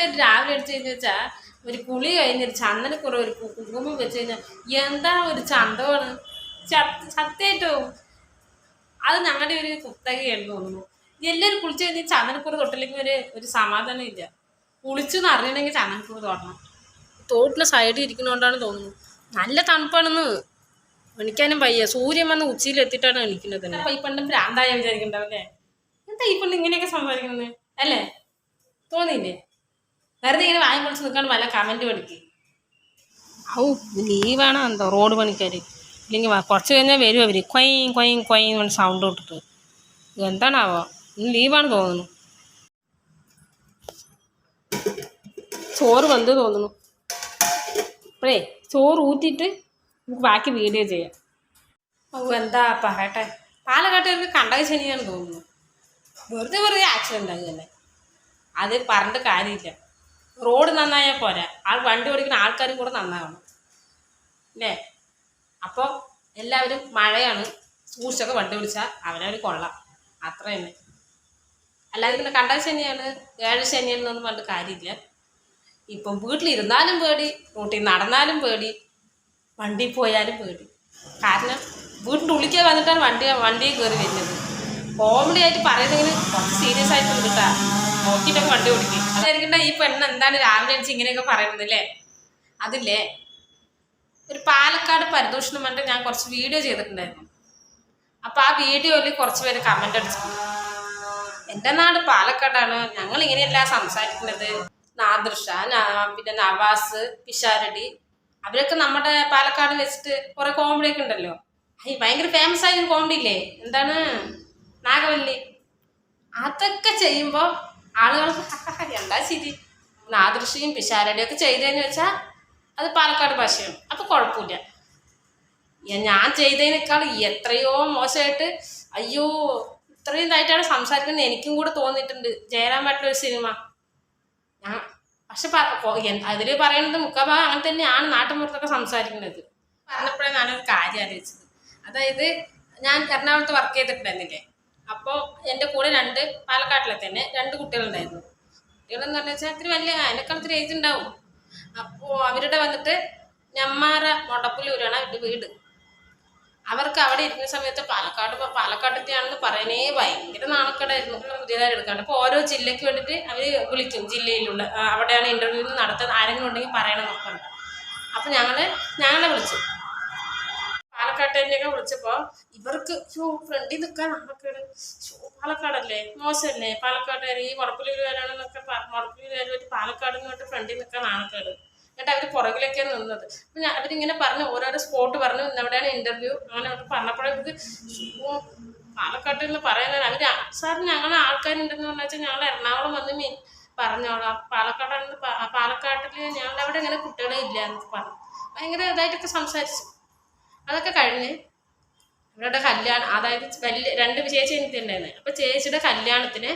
ഞങ്ങളൊക്കെ രാവിലെ എടുത്തു കഴിഞ്ഞു വെച്ചാൽ ഒരു കുളി കഴിഞ്ഞൊരു ചന്ദനക്കുറ ഒരു കുങ്കുമം വെച്ച് കഴിഞ്ഞാൽ എന്താ ഒരു ചന്തമാണ്? സത്യമായിട്ടും അത് ഞങ്ങളുടെ ഒരു കുത്തകയാണ് തോന്നുന്നു. എല്ലാവരും കുളിച്ചു കഴിഞ്ഞാൽ ചന്ദനക്കുറ തൊട്ടില്ലെങ്കിൽ ഒരു ഒരു സമാധാനം ഇല്ല. കുളിച്ചു എന്ന് അറിയണമെങ്കിൽ ചന്ദനക്കുറ തൊടണം. തോട്ടിലെ സൈഡിൽ ഇരിക്കുന്നതുകൊണ്ടാണ് തോന്നുന്നു. നല്ല തണുപ്പാണെന്ന് എണിക്കാനും വയ്യ. സൂര്യൻ വന്ന് ഉച്ചയിൽ എത്തിയിട്ടാണ് എണിക്കുന്നത് അപ്പൊ ഈ പണ്ടും ഭ്രാന്തായ വിചാരിക്കണ്ടാവല്ലേ എന്താ ഈ പണ്ട് ഇങ്ങനെയൊക്കെ സംസാരിക്കുന്നത്? അല്ലേ? തോന്നിയില്ലേ? വെറുതെ ഇങ്ങനെ വായം പൊളിച്ച് നിൽക്കാണ്ട് വല്ല കമന്റ് പഠിക്ക്. ഔ ലീവാണ് എന്തോ റോഡ് പണിക്കാർ ഇല്ലെങ്കിൽ കുറച്ച് കഴിഞ്ഞാൽ വരും അവർ കൊയ് കൊയ് കൊയ് എന്ന് സൗണ്ട് ഇട്ടിട്ട്. എന്താണാവോ? ഇന്ന് ലീവാണ് തോന്നുന്നു. ചോറ് വന്ന് തോന്നുന്നു. അപ്പോഴേ ചോറ് ഊറ്റിയിട്ട് നമുക്ക് ബാക്കി വീഡിയോ ചെയ്യാം. ഓ എന്താ പറയട്ടെ? പാലക്കാട്ടുകാർക്ക് കണ്ടക ശനിയാണ് തോന്നുന്നു. വെറുതെ വെറുതെ ആക്സിഡന്റ് ആകുമല്ലേ അത് പറഞ്ഞിട്ട് കാര്യമില്ല. റോഡ് നന്നായാൽ പോരാ. ആൾ വണ്ടി ഓടിക്കുന്ന ആൾക്കാരും കൂടെ നന്നാവണം. അല്ലേ അപ്പോൾ എല്ലാവരും മഴയാണ്. സൂക്ഷിച്ചൊക്കെ വണ്ടി ഓടിച്ചാൽ അവനവർ കൊള്ളാം. അത്ര തന്നെ അല്ലാതെ പിന്നെ കണ്ട ശനിയാണ് ഏഴ് ശനിയാണെന്നൊന്നും പറഞ്ഞിട്ട് കാര്യമില്ല. ഇപ്പം വീട്ടിലിരുന്നാലും പേടി റൂട്ടിൽ നടന്നാലും പേടി വണ്ടി പോയാലും പേടി. കാരണം വീട്ടിന്റെ ഉള്ളിലേക്ക് വന്നിട്ടാണ് വണ്ടി വണ്ടിയെ കയറി വരുന്നത്. കോമഡി ആയിട്ട് പറയുന്നതിന് കുറച്ച് സീരിയസ് ആയിട്ട് കേട്ടാ. നോക്കിയിട്ടൊക്കെ വണ്ടി ഓടിക്കും. അതായിരിക്കണ്ട ഈ പെണ്ണ് എന്താണ് രാവിലെ അടിച്ച് ഇങ്ങനെയൊക്കെ പറയുന്നത് അല്ലേ അതില്ലേ? ഒരു പാലക്കാട് പരിദൂഷണം പറഞ്ഞിട്ട് ഞാൻ കുറച്ച് വീഡിയോ ചെയ്തിട്ടുണ്ടായിരുന്നു. അപ്പോൾ ആ വീഡിയോയിൽ കുറച്ച് പേര് കമന്റ് അടിച്ചിട്ടുണ്ട്. എന്റെ നാട് പാലക്കാടാണ്. ഞങ്ങൾ ഇങ്ങനെയല്ല സംസാരിക്കുന്നത്. നാദൃഷ പിന്നെ നവാസ് പിഷാരടി. അവരൊക്കെ നമ്മുടെ പാലക്കാട് വെച്ചിട്ട് കുറെ കോമഡി ഒക്കെ ഉണ്ടല്ലോ. ഈ ഭയങ്കര ഫേമസ് ആയ കോമഡി ഇല്ലേ എന്താണ്? നാഗവല്ലി. അതൊക്കെ ചെയ്യുമ്പോൾ ആളുകൾക്ക് എന്താ ശരി നാദൃഷിയും പിശാരടിയും ഒക്കെ ചെയ്തതെന്ന് വെച്ചാൽ അത് പാലക്കാട് ഭാഷയാണ്. അപ്പം കുഴപ്പമില്ല. ഞാൻ- ചെയ്തതിനേക്കാൾ എത്രയോ മോശമായിട്ട് അയ്യോ ഇത്രയും ഇതായിട്ടാണ് സംസാരിക്കുന്നത് എനിക്കും കൂടെ തോന്നിയിട്ടുണ്ട്. ജയറാം പാട്ടിലൊരു സിനിമ. ഞാൻ പക്ഷെ അതിൽ പറയുന്നത് മുക്കാഭാഗം അങ്ങനെ തന്നെയാണ് നാട്ടുമ്പുറത്തൊക്കെ സംസാരിക്കുന്നത്. പറഞ്ഞപ്പോഴേ ഞാനൊരു കാര്യം ആലോചിച്ചത്. അതായത് ഞാൻ എറണാകുളത്ത് വർക്ക് ചെയ്തിട്ടുണ്ടായിരുന്നില്ലേ? അപ്പോൾ എന്റെ കൂടെ രണ്ട് പാലക്കാട്ടിലെ തന്നെ രണ്ട് കുട്ടികളുണ്ടായിരുന്നു. കുട്ടികളെന്ന് പറഞ്ഞു വെച്ചാൽ ഇത്തിരി വലിയ അതിനൊക്കെ ഇത്തിരി ഏജ് ഉണ്ടാവും. അപ്പോൾ അവരുടെ വന്നിട്ട് ഞമ്മാറ മുടപ്പുലൂരാണ് അവരുടെ വീട്. അവർക്ക് അവിടെ ഇരുന്ന സമയത്ത് പാലക്കാട് പാലക്കാട്ടത്തെയാണെന്ന് പറയണേ ഭയങ്കര നാണക്കേടായിരുന്നു. പുതിയതായി എടുക്കാണ്ട്. അപ്പോൾ ഓരോ ജില്ലയ്ക്ക് വേണ്ടിയിട്ട് അവർ വിളിക്കും ജില്ലയിലുള്ള അവിടെയാണ് ഇന്റർവ്യൂ നടത്തുന്നത് ആരെങ്കിലും ഉണ്ടെങ്കിൽ പറയണം നോക്കണം അപ്പോൾ ഞങ്ങൾ ഞങ്ങളെ വിളിച്ചു. പാലക്കാട്ടേനെയൊക്കെ വിളിച്ചപ്പോൾ ഇവർക്ക് ഷോ ഫ്രണ്ടിൽ നിൽക്കാൻ നാണക്കേട് ഷോ പാലക്കാടല്ലേ? മോശമല്ലേ? പാലക്കാട്ടുകാർ ഈ മുടപ്പുലിവരാണെന്നൊക്കെ മുടപ്പുലിവരായിട്ട് പാലക്കാട് ഇങ്ങോട്ട് ഫ്രണ്ടിൽ നിൽക്കാൻ നാണക്കേട് എന്നിട്ട് അവർ പുറകിലേക്കാണ് നിന്നത്. ഞാൻ അവരിങ്ങനെ പറഞ്ഞു ഓരോരോ സ്പോട്ട് പറഞ്ഞു ഇന്നവിടെയാണ് ഇന്റർവ്യൂ അങ്ങനെ അവർ പറഞ്ഞപ്പോഴേ ഷോ പാലക്കാട്ടിൽ നിന്ന് പറയുന്നത് അവർ സാർ ഞങ്ങളെ ആൾക്കാരുണ്ടെന്ന് പറഞ്ഞാൽ ഞങ്ങൾ എറണാകുളം വന്ന് മീൻ പറഞ്ഞോളാം. പാലക്കാടാണെന്ന് പാലക്കാട്ടിൽ ഞങ്ങളുടെ അവിടെ ഇങ്ങനെ കുട്ടികളെ ഇല്ല എന്നൊക്കെ പറഞ്ഞു. ഭയങ്കര ഇതായിട്ടൊക്കെ സംസാരിച്ചു. അതൊക്കെ കഴിഞ്ഞ് ഇവരുടെ കല്യാണം അതായത് വലിയ രണ്ട് ചേച്ചി എനിക്കുണ്ടായിരുന്നു. അപ്പോൾ ചേച്ചിയുടെ കല്യാണത്തിന്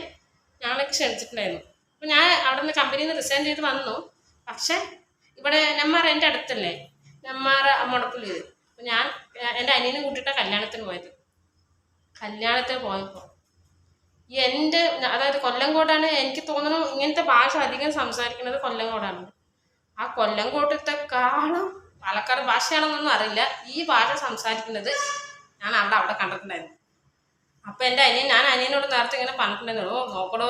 ഞങ്ങളൊക്കെ ക്ഷണിച്ചിട്ടുണ്ടായിരുന്നു. അപ്പോൾ ഞാൻ അവിടെ നിന്ന് കമ്പനിയിൽ നിന്ന് റിസൈൻ ചെയ്ത് വന്നു. പക്ഷേ ഇവിടെ നെമ്മാറ എന്റെ അടുത്തല്ലേ? നെമ്മാറ മുടപ്പിൽ അപ്പോൾ ഞാൻ എന്റെ അനിയനെ കൂട്ടിയിട്ടാണ് കല്യാണത്തിന് പോയത്. കല്യാണത്തിന് പോയപ്പോൾ എന്റെ അതായത് കൊല്ലംകോടാണ് എനിക്ക് തോന്നുന്നു ഇങ്ങനത്തെ ഭാഷ അധികം സംസാരിക്കുന്നത് കൊല്ലംകോടാണ്. ആ കൊല്ലങ്കോട്ടത്തെക്കാളും പാലക്കാട് ഭാഷയാണെന്നൊന്നും അറിയില്ല. ഈ ഭാഷ സംസാരിക്കുന്നത് ഞാൻ അവിടെ അവിടെ കണ്ടിട്ടുണ്ടായിരുന്നു. അപ്പം എന്റെ അനിയൻ ഞാൻ അനിയനോട് നേരത്തെ ഇങ്ങനെ പറഞ്ഞിട്ടുണ്ടായിരുന്നു. ഓ നോക്കടോ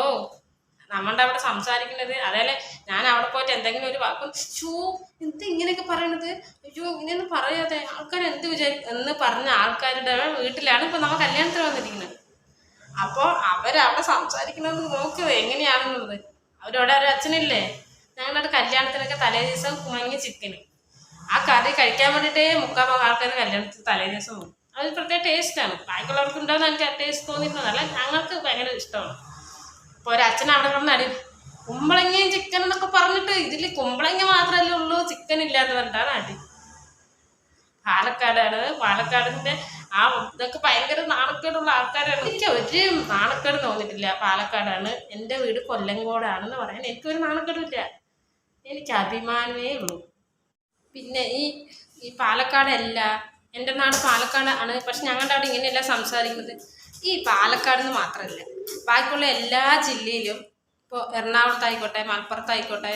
നമ്മളുടെ അവിടെ സംസാരിക്കുന്നത് അതേലെ ഞാൻ അവിടെ പോയിട്ട് എന്തെങ്കിലും ഒരു വാക്കും ഷൂ എന്ത് ഇങ്ങനെയൊക്കെ പറയണത്? അയ്യോ ഇങ്ങനെയൊന്നും പറയാതെ ആൾക്കാർ എന്ത് വിചാരിക്കും എന്ന് പറഞ്ഞ ആൾക്കാരുടെ വീട്ടിലാണ് ഇപ്പം നമ്മൾ കല്യാണത്തിന് വന്നിരിക്കുന്നത്. അപ്പോൾ അവരവിടെ സംസാരിക്കുന്നത് നോക്കുക എങ്ങനെയാണെന്നുള്ളത്. അവരവിടെ ഒരു അച്ഛനില്ലേ? ഞങ്ങളുടെ കല്യാണത്തിനൊക്കെ തലേ ദിവസം കുമങ്ങി ചിക്കന് ആ കറി കഴിക്കാൻ വേണ്ടിയിട്ടേ മുക്കാൽ ആൾക്കാർ കല്യാണത്തിൽ തലേ ദിവസം പോകും. അത് പ്രത്യേക ടേസ്റ്റാണ് ബാക്കിയുള്ളവർക്ക് ഉണ്ടാകുന്ന എനിക്ക് ആ ടേസ്റ്റ് തോന്നിയിരുന്നതല്ല ഞങ്ങൾക്ക് ഭയങ്കര ഇഷ്ടമാണ്. ഇപ്പോൾ ഒരു അച്ഛൻ അവിടെ കിടന്ന് അടി കുമ്പളങ്ങയും ചിക്കൻ എന്നൊക്കെ പറഞ്ഞിട്ട് ഇതിൽ കുമ്പളങ്ങ മാത്രമല്ലേ ഉള്ളൂ ചിക്കൻ ഇല്ലാന്ന് പറഞ്ഞിട്ടാണ് അടി. പാലക്കാടാണ്. പാലക്കാടിന്റെ ആ ഇതൊക്കെ ഭയങ്കര നാണക്കേടുള്ള ആൾക്കാരാണ്. എനിക്ക് ഒരു നാണക്കേട് തോന്നിയിട്ടില്ല. പാലക്കാടാണ്. എന്റെ വീട് കൊല്ലങ്കോടാണെന്ന് പറയാൻ എനിക്കൊരു നാണക്കേടില്ല എനിക്ക് അഭിമാനമേ ഉള്ളൂ. പിന്നെ ഈ ഈ പാലക്കാടല്ല. എന്റെ നാട് പാലക്കാട് ആണ് പക്ഷെ ഞങ്ങളുടെ അവിടെ ഇങ്ങനെയല്ല സംസാരിക്കുന്നത്. ഈ പാലക്കാട് എന്ന് മാത്രമല്ല ബാക്കിയുള്ള എല്ലാ ജില്ലയിലും ഇപ്പോൾ എറണാകുളത്തായിക്കോട്ടെ മലപ്പുറത്തായിക്കോട്ടെ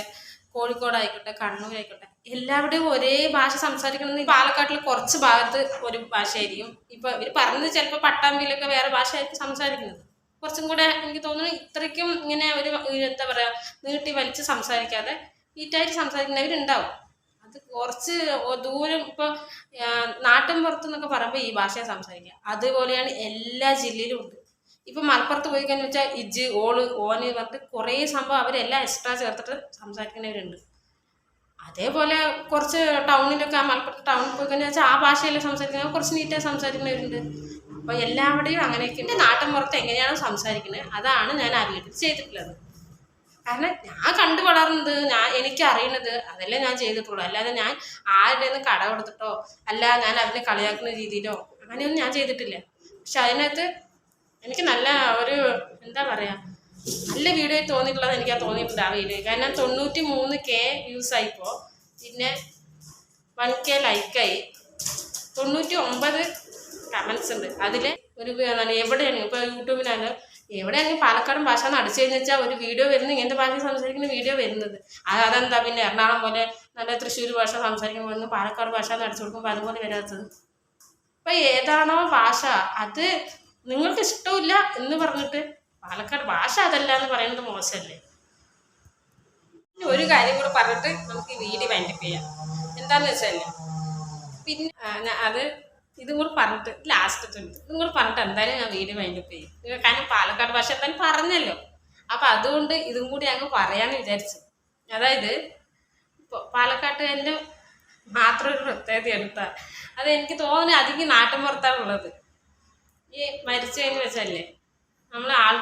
കോഴിക്കോടായിക്കോട്ടെ കണ്ണൂരായിക്കോട്ടെ എല്ലാവരുടെയും ഒരേ ഭാഷ സംസാരിക്കണമെന്ന് പാലക്കാട്ടിൽ കുറച്ച് ഭാഗത്ത് ഒരു ഭാഷയായിരിക്കും. ഇപ്പോൾ ഇവർ പറഞ്ഞത് ചിലപ്പോൾ പട്ടാമ്പിയിലൊക്കെ വേറെ ഭാഷയായിരിക്കും സംസാരിക്കുന്നത്. കുറച്ചും കൂടെ എനിക്ക് തോന്നുന്നു ഇത്രയ്ക്കും ഇങ്ങനെ ഒരു എന്താ പറയുക നീട്ടി വലിച്ച് സംസാരിക്കാതെ നീറ്റായിട്ട് സംസാരിക്കുന്നവരുണ്ടാവും. അത് കുറച്ച് ദൂരം ഇപ്പോൾ നാട്ടിൻ പുറത്ത് എന്നൊക്കെ പറയുമ്പോൾ ഈ ഭാഷ സംസാരിക്കുക അതുപോലെയാണ് എല്ലാ ജില്ലയിലും ഉണ്ട്. ഇപ്പം മലപ്പുറത്ത് പോയി കഴിഞ്ഞാൽ വെച്ചാൽ ഇജ് ഓൾ ഓന് പറഞ്ഞിട്ട് കുറേ സംഭവം അവരെല്ലാം എക്സ്ട്രാ ചേർത്തിട്ട് സംസാരിക്കുന്നവരുണ്ട് അതേപോലെ കുറച്ച് ടൗണിലൊക്കെ ആ മലപ്പുറത്ത് ടൗണിൽ പോയി കഴിഞ്ഞാൽ വെച്ചാൽ ആ ഭാഷയിൽ സംസാരിക്കുന്ന കുറച്ച് നീറ്റായി സംസാരിക്കുന്നവരുണ്ട്. അപ്പോൾ എല്ലാവരുടെയും അങ്ങനെയൊക്കെ ഉണ്ട് നാട്ടിൻ പുറത്ത് എങ്ങനെയാണോ സംസാരിക്കുന്നത് അതാണ് ഞാൻ ആ വീട്ടിൽ ചെയ്തിട്ടുള്ളത്. കാരണം ഞാൻ കണ്ടു വളർന്നത് ഞാൻ എനിക്ക് അറിയണത് അതല്ലേ ഞാൻ ചെയ്തിട്ടുള്ളൂ. അല്ലാതെ ഞാൻ ആരുടെ നിന്ന് കട കൊടുത്തിട്ടോ അല്ല ഞാൻ അതിനെ കളിയാക്കുന്ന രീതിയിലോ അങ്ങനെയൊന്നും ഞാൻ ചെയ്തിട്ടില്ല. പക്ഷെ അതിനകത്ത് എനിക്ക് നല്ല ഒരു എന്താ പറയാ നല്ല വീഡിയോ തോന്നിയിട്ടുള്ളത് എനിക്ക് ആ തോന്നിയിട്ടുണ്ട് ആ വീഡിയോ കാരണം തൊണ്ണൂറ്റി മൂന്ന് കെ വ്യൂസ് ആയിപ്പോൾ പിന്നെ വൺ കെ ലൈക്കായി തൊണ്ണൂറ്റി ഒമ്പത് കമൻസ് ഉണ്ട്. അതിൽ ഒരു എവിടെയാണ് ഇപ്പോൾ യൂട്യൂബിലായാലും എവിടെയാണ് പാലക്കാടൻ ഭാഷ എന്ന് അടിച്ചു വെച്ചാൽ ഒരു വീഡിയോ വരുന്നത്. ഇങ്ങനത്തെ ഭാഷ സംസാരിക്കുന്ന വീഡിയോ വരുന്നത്. അത് അതെന്താ പിന്നെ എറണാകുളം പോലെ നല്ല തൃശ്ശൂർ ഭാഷ സംസാരിക്കുമ്പോൾ ഒന്നും പാലക്കാട് ഭാഷ എന്ന് അടിച്ചു കൊടുക്കുമ്പോൾ അതുപോലെ വരാത്തത്. അപ്പം ഏതാണോ ഭാഷ അത് നിങ്ങൾക്ക് ഇഷ്ടമില്ല എന്ന് പറഞ്ഞിട്ട് പാലക്കാട് ഭാഷ അതല്ല എന്ന് പറയുന്നത് മോശമല്ലേ? ഒരു കാര്യം കൂടെ പറഞ്ഞിട്ട് നമുക്ക് വീഡിയോ വൈൻഡപ്പ് ചെയ്യാം. എന്താന്ന് വെച്ചാൽ പിന്നെ അത് ഇതും കൂടെ പറഞ്ഞിട്ട് ലാസ്റ്റ് ഇതും കൂടെ പറഞ്ഞിട്ട് എന്തായാലും ഞാൻ വീട് വൈൻഡപ്പ് ചെയ്യും. കാരണം പാലക്കാട് ഭാഷ എന്തായാലും പറഞ്ഞല്ലോ. അപ്പം അതുകൊണ്ട് ഇതും കൂടി അങ്ങ് പറയാന്ന് വിചാരിച്ചു. അതായത് പാലക്കാട്ട് പാലക്കാട്ടുകാരന്റെ മാത്രം ഒരു പ്രത്യേകത എടുത്താ അത് എനിക്ക് തോന്നുന്നു അധികം നാട്ടിൻ പുറത്താണുള്ളത്. ഈ മരിച്ചു കഴിഞ്ഞ് വെച്ചല്ലേ? നമ്മൾ ആൾ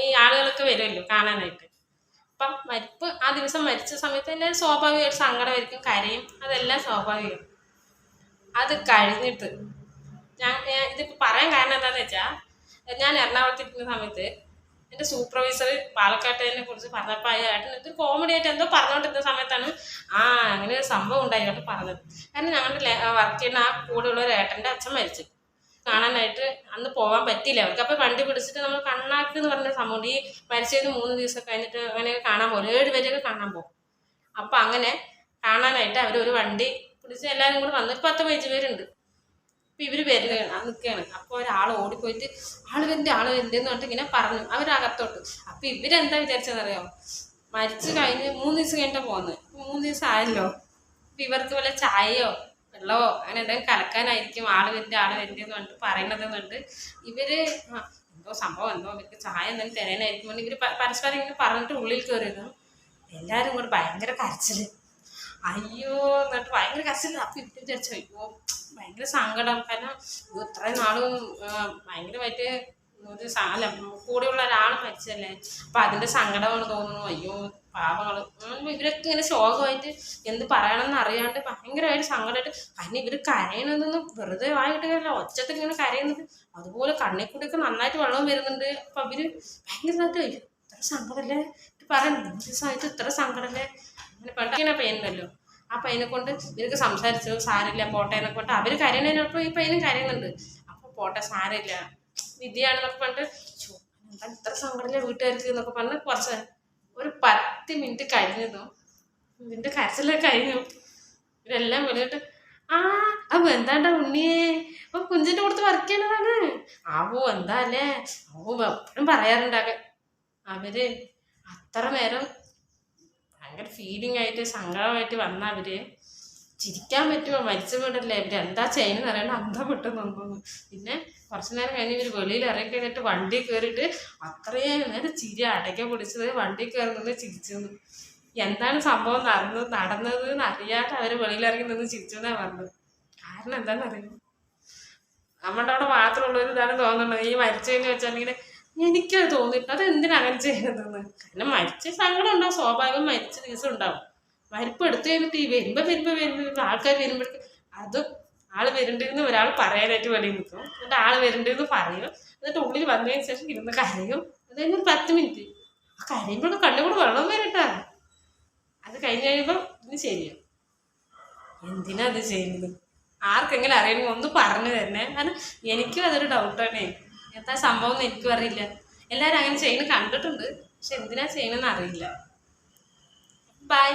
ഈ ആളുകളൊക്കെ വരുമല്ലോ കാണാനായിട്ട്. അപ്പം മരിപ്പ് ആ ദിവസം മരിച്ച സമയത്ത് എല്ലാം സ്വാഭാവികമായിട്ട് സങ്കടമായിരിക്കും കരയും. അതെല്ലാം സ്വാഭാവികം. അത് കഴിഞ്ഞിട്ട് ഞാൻ ഇതിപ്പോൾ പറയാൻ കാരണം എന്താണെന്ന് വെച്ചാൽ ഞാൻ എറണാകുളത്ത് ഇരിക്കുന്ന സമയത്ത് എന്റെ സൂപ്പർവൈസർ പാലക്കാട്ടിനെ കുറിച്ച് പറഞ്ഞപ്പോൾ ഏട്ടൻ ഇത് കോമഡി ആയിട്ട് എന്തോ പറഞ്ഞുകൊണ്ടിരുന്ന സമയത്താണ് ആ അങ്ങനെ ഒരു സംഭവം ഉണ്ടായിട്ട് പറഞ്ഞത്. കാരണം ഞങ്ങളുടെ വർക്ക് ചെയ്യുന്ന ആ കൂടെയുള്ള ഒരു ഏട്ടന്റെ അച്ഛൻ മരിച്ചു. കാണാനായിട്ട് അന്ന് പോകാൻ പറ്റിയില്ല. അവർക്ക് അപ്പോൾ വണ്ടി പിടിച്ചിട്ട് നമ്മൾ കണ്ണാക്ക് എന്ന് പറഞ്ഞ സംഭവം ഈ മരിച്ചതിന് മൂന്ന് ദിവസം കഴിഞ്ഞിട്ട് അങ്ങനെ കാണാൻ പോകും. ഏഴ് പേരെയൊക്കെ കാണാൻ പോകും. അപ്പം അങ്ങനെ കാണാനായിട്ട് അവർ ഒരു വണ്ടി പിടിച്ച് എല്ലാവരും കൂടി വന്നിട്ട് പത്ത് പതിനഞ്ച് പേരുണ്ട്. അപ്പം ഇവർ ആ നിൽക്കുകയാണ്. അപ്പോൾ ഒരാൾ ഓടിപ്പോയിട്ട് ആൾ വരണ്ട ആൾ വരണ്ടെന്ന് പറഞ്ഞിട്ട് ഇങ്ങനെ പറഞ്ഞു. അവരകത്തോട്ട് അപ്പം ഇവരെന്താ വിചാരിച്ചതെന്നറിയോ മരിച്ചു കഴിഞ്ഞ് മൂന്ന് ദിവസം കഴിഞ്ഞിട്ട് പോകുന്നത് മൂന്ന് ദിവസം ആയല്ലോ. അപ്പം ഇവർക്ക് വല്ല ചായയോ വെള്ളമോ അങ്ങനെ എന്തെങ്കിലും കലക്കാനായിരിക്കും. ആൾ വരുന്നുണ്ട് ആൾ വരണ്ടെന്ന് പറഞ്ഞിട്ട് പറയണത് കൊണ്ട് ഇവർ എന്തോ സംഭവം എന്തോ ഇവർക്ക് ചായ എന്തെങ്കിലും തരാനായിരിക്കും ഇവർ പരസ്പരം ഇങ്ങനെ പറഞ്ഞിട്ട് ഉള്ളിൽ കയറിയിരുന്നു എല്ലാവരും കൂടെ ഭയങ്കര കരച്ചിൽ. അയ്യോ എന്നിട്ട് ഭയങ്കര കഷ്ടം അപ്പം ഇപ്പം വിചാരിച്ചു അയ്യോ ഭയങ്കര സങ്കടം. കാരണം ഇത് ഇത്രയും നാളും ഭയങ്കരമായിട്ട് ഒരു അല്ല കൂടെയുള്ള ഒരാൾ മരിച്ചല്ലേ അപ്പം അതിന്റെ സങ്കടമാണ് തോന്നുന്നു. അയ്യോ പാവങ്ങൾ ഇവരൊക്കെ ഇങ്ങനെ ശോകമായിട്ട് എന്ത് പറയണമെന്ന് അറിയാണ്ട് ഭയങ്കരമായിട്ട് സങ്കടമായിട്ട്. കാരണം ഇവർ കരയണതൊന്നും വെറുതെ ആയിട്ടല്ല ഒച്ചത്തിൽ ഇങ്ങനെ കരയുന്നത്. അതുപോലെ കണ്ണിൽ കൂടെയൊക്കെ നന്നായിട്ട് വെള്ളം വരുന്നുണ്ട്. അപ്പം അവർ ഭയങ്കരമായിട്ട് ഇത്ര സങ്കടമല്ലേ? പറയാൻ ദിവസമായിട്ട് ഇത്ര സങ്കടമല്ലേ? പെട്ടെന്ന് പയ്യനല്ലോ ആ പയ്യനെ കൊണ്ട് എനിക്ക് സംസാരിച്ചു സാരില്ല പോട്ടെ എന്നൊക്കെ പറഞ്ഞിട്ട് അവർ ഈ പയ്യനും കരയുന്നുണ്ട് അപ്പോൾ പോട്ടെ സാരമില്ല. വിധിയാണെന്നൊക്കെ പറഞ്ഞിട്ട് "ശ്ശോ, എന്താ ഇത്ര സങ്കടമില്ല വീട്ടുകാർക്ക്? എന്നൊക്കെ പറഞ്ഞ് കുറച്ച് ഒരു പത്ത് മിനിറ്റ് കഴിഞ്ഞതും ഇതിന്റെ കരച്ചിലൊക്കെ കഴിഞ്ഞു. ഇവരെല്ലാം വിളിച്ചിട്ട് ആ അപ്പൊ എന്താണ്ടാ ഉണ്ണിയേ? അപ്പൊ കുഞ്ചിന്റെ കൊടുത്ത് വർക്ക് ചെയ്യണതാണ് ആവോ എന്താ അല്ലേ? ആവോ എപ്പോഴും പറയാറുണ്ടാകെ അവർ അത്ര നേരം ഭയങ്കര ഫീലിംഗ് ആയിട്ട് സങ്കടമായിട്ട് വന്ന അവർ ചിരിക്കാൻ പറ്റുമോ? മരിച്ചു വീടല്ലേ ഇവർ എന്താ ചെയ്യുന്നത് അറിയണ്ട അന്ത വിട്ട് നിന്നു പിന്നെ കുറച്ചു നേരം കഴിഞ്ഞ് ഇവർ വെളിയിൽ ഇറങ്ങി കഴിഞ്ഞിട്ട് വണ്ടി കയറിയിട്ട് അത്രയും നേരം ചിരി അടയ്ക്ക പിടിച്ചത് വണ്ടി കയറി നിന്ന് ചിരിച്ചു എന്താണ് സംഭവം നടന്നത്? നടന്നത് എന്ന് അറിയാതെ അവർ വെളിയിലിറങ്ങി നിന്ന് ചിരിച്ചു എന്നാ പറഞ്ഞത്. കാരണം എന്താണെന്ന് അറിയുന്നു നമ്മുടെ അവിടെ മാത്രമുള്ളൊരു ഇതാണ് തോന്നുന്നത് ഈ വെച്ചാൽ വെച്ചിട്ടുണ്ടെങ്കിൽ എനിക്ക് തോന്നിട്ട് അത് എന്തിനാ അങ്ങനെ ചെയ്യുന്നതെന്ന് കാരണം മരിച്ച സങ്കടം ഉണ്ടാവും. സ്വാഭാവികം മരിച്ച ദിവസം ഉണ്ടാവും. മരിപ്പ് എടുത്തു കഴിഞ്ഞിട്ട് ഈ വരുമ്പോൾ വരുമ്പോൾ വരുമ്പോൾ ആൾക്കാർ വരുമ്പോഴേക്ക് അതും ആൾ വരുന്നുണ്ടെന്ന് ഒരാൾ പറയാനായിട്ട് വെളിയിൽ നിൽക്കും. എന്നിട്ട് ആൾ വരുന്നുണ്ടെന്ന് പറയും. എന്നിട്ട് ഉള്ളിൽ വന്നതിന് ശേഷം ഇരുന്ന് കരയും. അത് കഴിഞ്ഞ് ഒരു പത്ത് മിനിറ്റ്. ആ കരയുമ്പോഴൊക്കെ കണ്ണുകൂടെ വെള്ളം വരട്ടാ അത് കഴിഞ്ഞ് കഴിയുമ്പോൾ ഇത് ശരിയാവും. എന്തിനാ അത് ചെയ്യുന്നത്? ആർക്കെങ്കിലും അറിയണമെങ്കിൽ ഒന്ന് പറഞ്ഞു തരണേ. കാരണം എനിക്കും അതൊരു ഡൗട്ടാണേ എന്താ സംഭവം എന്ന് എനിക്കും അറിയില്ല. എല്ലാവരും അങ്ങനെ ചെയ്യുന്നത് കണ്ടിട്ടുണ്ട്. പക്ഷെ എന്തിനാ ചെയ്യണമെന്ന് അറിയില്ല. ബൈ